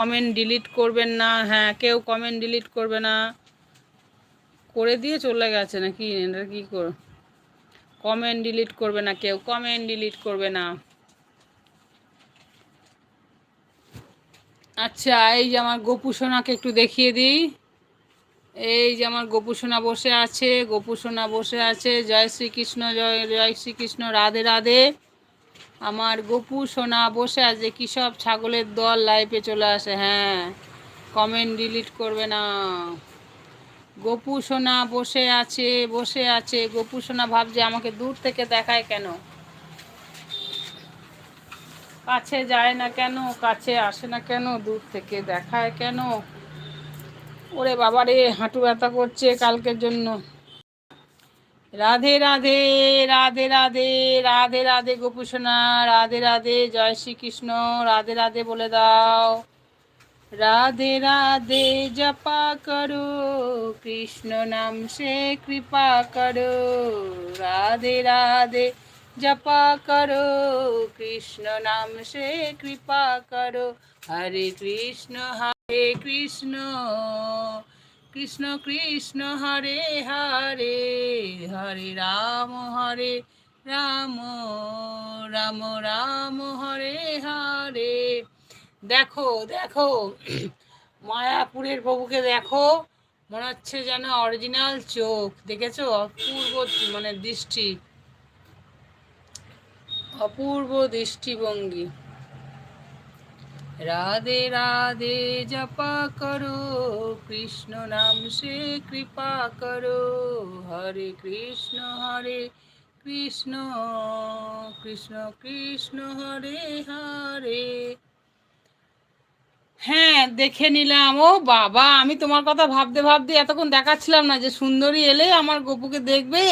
Comment delete করবেন না। হ্যাঁ কেউ কমেন্ট ডিলিট করবে না। করে দিয়ে চলে গেছে নাকি? এটা কী কর? কমেন্ট ডিলিট করবে না, কেউ কমেন্ট ডিলিট করবে না। আচ্ছা এই যে আমার গোপু সোনাকে একটু দেখিয়ে দিই। এই যে আমার গোপু সোনা বসে আছে, গোপু সোনা বসে আছে। জয় শ্রীকৃষ্ণ, জয় জয় শ্রীকৃষ্ণ, রাধে রাধে। আমার গোপু সোনা বসে আছে, কী সব ছাগলের দল লাইফে চলে আসে হ্যাঁ। কমেন্ট ডিলিট করবে না। গোপু সোনা বসে আছে বসে আছে। গোপু সোনা ভাবছে আমাকে দূর থেকে দেখায় কেন? কাছে যায় না কেন? কাছে আসে না কেন? দূর থেকে দেখায় কেন? ওরে বাবারে, হাঁটু ব্যথা করছে কালকের জন্য। রাধে রাধে রাধে রাধে রাধে রাধে গোপুসোনা, রাধে রাধে, জয় শ্রীকৃষ্ণ, রাধে রাধে বলে দাও। রাধে রাধে, জপা করো, কৃষ্ণ নাম সে কৃপা করো। রাধে রাধে, জপা করো, কৃষ্ণ নাম সে কৃপা করো। হরে কৃষ্ণ হরে কৃষ্ণ। কৃষ্ণ কৃষ্ণ হরে হরে হরে রাম হরে রাম রাম রাম হরে হরে। দেখো দেখো, মায়াপুরের প্রভুকে দেখো, মনে হচ্ছে যেন অরিজিনাল চোখ, দেখেছ? অপূর্ব মানে দৃষ্টি, অপূর্ব দৃষ্টিভঙ্গি। রাধে রাধে জপা করো, কৃষ্ণ নাম সে কৃপা করো, হরে কৃষ্ণ হরে কৃষ্ণ কৃষ্ণ কৃষ্ণ, হরে হরে। হ্যাঁ দেখে নিলাম। ও বাবা, আমি তোমার কথা ভাবতে ভাবতে এতক্ষণ দেখাচ্ছিলাম না যে সুন্দরী এলে আমার গপুকে দেখবে।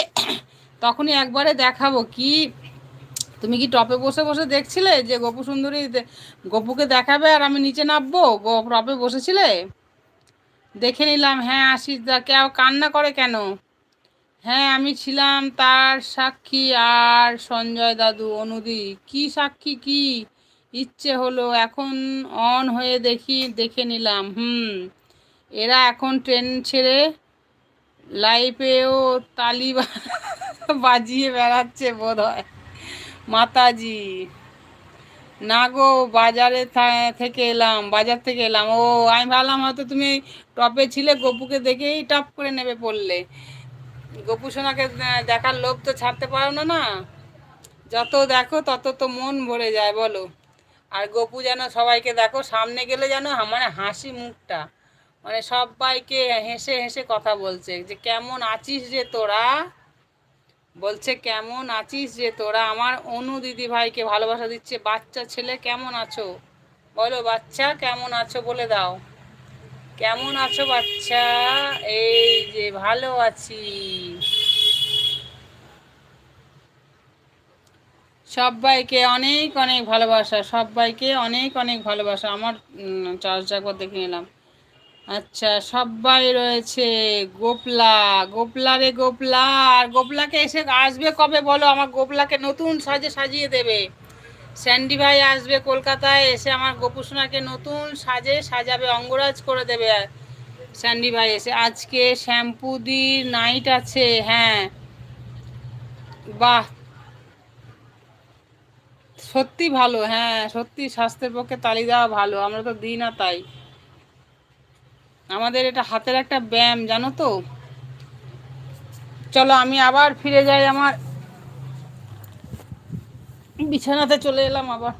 তখনই একবারে দেখাবো কি তুমি কি টপে বসে বসে দেখছিলে যে গপু সুন্দরী গপুকে দেখাবে আর আমি নিচে নামবো? টপে বসেছিলে? দেখে নিলাম হ্যাঁ আশিস দা কেউ কান্না করে কেন? হ্যাঁ আমি ছিলাম তার সাক্ষী আর সঞ্জয় দাদু, অনুদি। কি সাক্ষী, কি? ইচ্ছে হলো, এখন অন হয়ে দেখি, দেখে নিলাম, হুম। এরা এখন ট্রেন ছেড়ে লাইফেও তালি বাজিয়ে বেড়াচ্ছে বোধ হয় মাতাজি, না গো, বাজারে থেকে এলাম, বাজার থেকে এলাম। ও, আমি ভাবলাম হয়তো তুমি টপে ছিলে, গপুকে দেখেই টপ করে নেবে পড়লে। গপু সোনাকে দেখার লোভ তো ছাড়তে পারো না না? যত দেখো, তত তো মন ভরে যায়, বলো। আর গপু যেন সবাইকে দেখো, সামনে গেলে যেন মানে হাসি মুখটা। মানে সবাইকে হেসে হেসে কথা বলছে, যে কেমন আছিস রে তোরা? বলছে, কেমন আছিস যে তোরা? আমার অনু দিদি ভাইকে ভালোবাসা দিচ্ছে। বাচ্চা ছেলে কেমন আছো? বলো, বাচ্চা কেমন আছো বলে দাও। কেমন আছো বাচ্চা? এই যে, ভালো আছি। সবাইকে অনেক অনেক ভালোবাসা সবাইকে অনেক অনেক ভালোবাসা। আমার চার্জ একবার দেখে নিলাম। আচ্ছা সবাই রয়েছে। গোপলা গোপলা রে গোপলা। আর গোপলাকে এসে আসবে কবে বলো? আমার গোপলাকে নতুন সাজে সাজিয়ে দেবে। স্যান্ডি ভাই আসবে কলকাতায়, এসে আমার গোপুসোনাকে নতুন সাজে সাজাবে, অঙ্গরাজ করে দেবে। স্যান্ডি ভাই এসে, আজকে শ্যাম্পু শ্যাম্পুদির নাইট আছে হ্যাঁ। বাহ। সত্যি ভালো হ্যাঁ সত্যি স্বাস্থ্যের পক্ষে তালি দেওয়া ভালো, আমরা তো দিই না তাই। আমাদের এটা হাতের একটা ব্যায়াম, জানো তো? চলো আমি আবার ফিরে যাই আমার বিছানাতে চলে এলাম আবার।